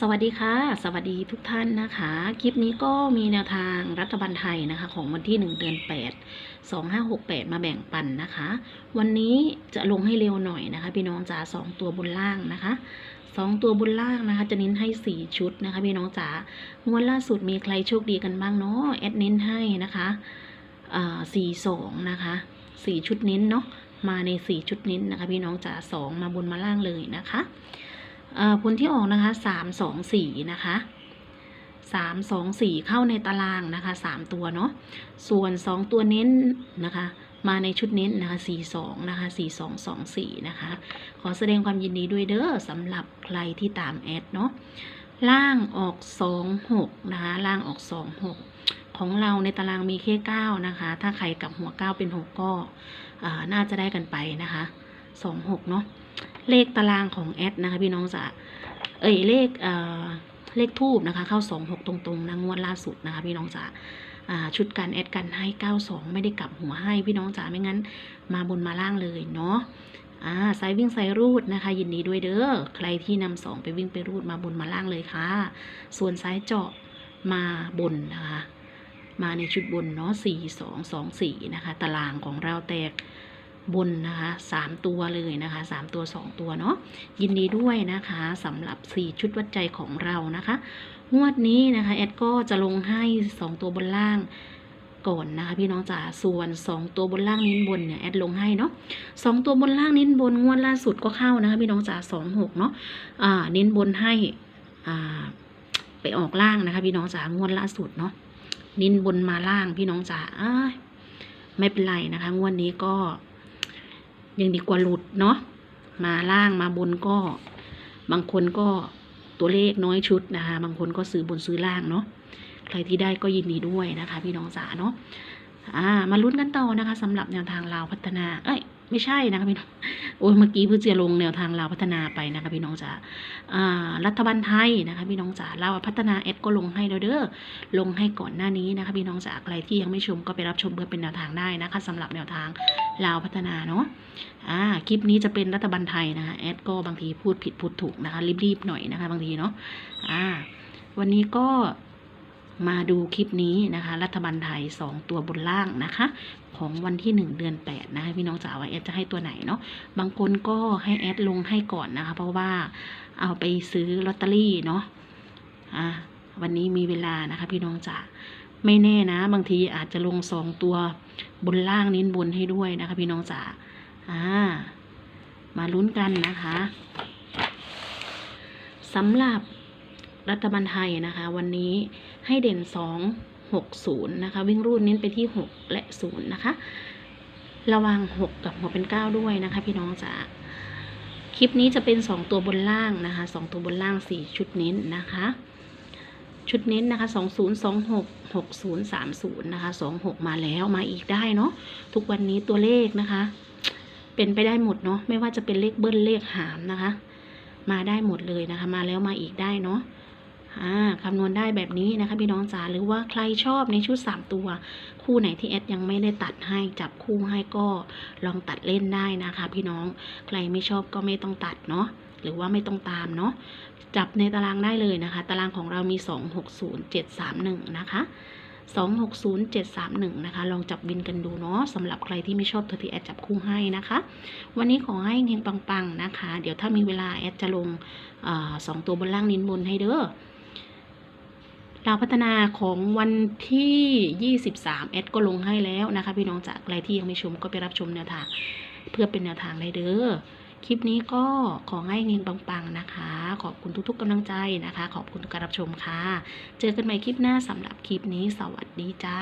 สวัสดีค่ะ สวัสดีทุกท่านนะคะ คลิปนี้ก็มีแนวทางรัฐบาลไทยนะคะ ของวันที่ 1 เดือน 8 2568 มาแบ่งปันนะคะ วันนี้จะลงให้เร็วหน่อยนะคะ พี่น้องจ๋าสองตัวบนล่างนะคะสองตัวบนล่างนะคะ จะเน้นให้ 4 ชุดนะคะ พี่น้องจ๋างวดล่าสุดมีใครโชคดีกันบ้างเนาะแอดเน้นให้นะคะอ่าสี่สองนะคะสี่ชุดเน้นเนาะมาในสี่ชุดเน้นนะคะ พี่น้องจ๋าสองมาบนมาล่างเลยนะคะ ผลที่ออกนะคะสามสองสี่นะคะสามสองสี่เข้าในตารางนะคะสามตัวเนาะส่วนสองตัวเน้นนะคะมาในชุดเน้นนะคะสี่สองนะคะสี่สองสองสี่นะคะ ขอแสดงความยินดีด้วยเด้อสำหรับใครที่ตามแอดเนาะล่างออกสองหกนะคะล่างออกสองหกของเราในตารางมีแค่เก้านะคะ ถ้าใครกับหัวเก้าเป็นหกก็น่าจะได้กันไปนะคะสองหกเนาะ เลขตารางของแอดนะคะพี่น้องจะเอ่ยเลขเอ่อเลขทูบนะคะ เข้าสองหกตรงๆนะงวดล่าสุดนะคะ พี่น้องจะอ่าชุดการแอดกันให้เก้าสองไม่ได้กลับหัวให้พี่น้องจ๋าไม่งั้น มาบนมาล่างเลยเนาะอ่าสายวิ่งสายรูดนะคะ ยินดีด้วยเด้อใครที่นำสองไปวิ่งไปรูดมาบนมาล่างเลยค่ะ ส่วนสายเจาะมาบนนะคะ มาในชุดบนเนาะสี่สองสองสี่นะคะ ตารางของเราแตก บนนะคะสามตัวเลยนะคะสามตัวสองตัวเนาะยินดีด้วยนะคะสำหรับสี่ชุดวัดใจของเรานะคะ งวดนี้นะคะแอดก็จะลงให้สองตัวบนล่างก่อนนะคะพี่น้องจ๋าส่วนสองตัวบนล่างนิ้นบนเนี่ยแอดลงให้เนาะสองตัวบนล่างนิ้นบนงวดล่าสุดก็เข้านะคะพี่น้องจ๋าสองหกเนาะอ่าเน้นบนให้อ่าไปออกล่างนะคะพี่น้องจ๋างวดล่าสุดเนาะนิ้นบนมาล่างพี่น้องจ๋าไม่เป็นไรนะคะ งวดนี้ก็ ยังดีกว่าหลุดเนาะมาล่างมาบนก็ บางคนก็ตัวเลขน้อยชุดนะคะบางคนก็ซื้อบนซื้อล่างเนาะใครที่ได้ก็ยินดีด้วยนะคะ พี่น้องจ๋าเนาะอ่ามาลุ้นกันต่อนะคะสำหรับแนวทางลาวพัฒนาเอ้ย ไม่ใช่นะคะพี่น้องโอ้ยเมื่อกี้เพิ่งจะลงแนวทางลาวพัฒนาไปนะคะพี่น้องจ๋าอ่ารัฐบาลไทยนะคะพี่น้องจ๋าลาพัฒนาเอสก็ลงให้แล้วเด้อลงให้ก่อนหน้านี้นะคะพี่น้องจ๋าใครที่ยังไม่ชมก็ไปรับชมเพื่อเป็นแนวทางได้นะคะสำหรับแนวทางลาวพัฒนาเนาะอ่าคลิปนี้จะเป็นรัฐบาลไทยนะคะแอดก็บางทีพูดผิดพูดถูกนะคะรีบๆหน่อยนะคะ บางทีเนาะอ่าวันนี้ก็ มาดูคลิปนี้นะคะ รัฐบาลไทยสองตัวบนล่างนะคะ ของวันที่หนึ่งเดือนแปดนะคะพี่น้องจ๋าว่าแอดจะให้ตัวไหนเนาะบางคนก็ให้แอดลงให้ก่อนนะคะ เพราะว่าเอาไปซื้อลอตเตอรี่เนาะอ่าวันนี้มีเวลานะคะ พี่น้องจ๋าไม่แน่นะ บางทีอาจจะลงสองตัวบนล่างนิ้นบนให้ด้วยนะคะ พี่น้องจ๋าอ่ามาลุ้นกันนะคะสำหรับรัฐบาลไทยนะคะ วันนี้ ให้เด่นสองหกศูนะคะ วิ่งรูดเน้นไปที่หกและศูนะคะ ระวังหกกับหัวเป็นเก้าด้วยนะคะ พี่น้องจ๋าคลิปนี้จะเป็นสองตัวบนล่างนะคะสองตัวบนล่างสี่ชุดเน้นนะคะ ชุดเน้นนะคะสองศูนย์สองหกหกศูนะคะสองหกมาแล้วมาอีกได้เนาะทุกวันนี้ตัวเลขนะคะ เป็นไปได้หมดเนาะไม่ว่าจะเป็นเลขเบิ้ลเลขหามนะคะ มาได้หมดเลยนะคะ มาแล้วมาอีกได้เนาะ คำนวณได้แบบนี้นะคะพี่น้องจ๋าหรือว่าใครชอบในชุด 3 ตัว คู่ไหนที่แอดยังไม่ได้ตัดให้จับคู่ให้ก็ลองตัดเล่นได้นะคะ พี่น้องใครไม่ชอบก็ไม่ต้องตัดเนาะหรือว่าไม่ต้องตามเนาะจับในตารางได้เลยนะคะ ตารางของเรามี 260731 นะคะ 260731 นะคะ ลองจับบินกันดูเนาะสำหรับใครที่ไม่ชอบตัวที่แอดจับคู่ให้นะคะ วันนี้ขอให้เฮงปังๆนะคะ เดี๋ยวถ้ามีเวลาแอดจะลงอสองตัวบนล่างนิ้นบนให้เด้อ เราวพัฒนาของวันที่ 23แอดก็ลงให้แล้วนะคะ พี่น้องจากใครที่ยังไม่ชมก็ไปรับชมแนวทาง เพื่อเป็นแนวทางได้เด้อคลิปนี้ก็ขอให้เฮงปังๆนะคะ ขอบคุณทุกๆกำลังใจนะคะ ขอบคุณการรับชมค่ะ เจอกันใหม่คลิปหน้าสำหรับคลิปนี้สวัสดีจ้า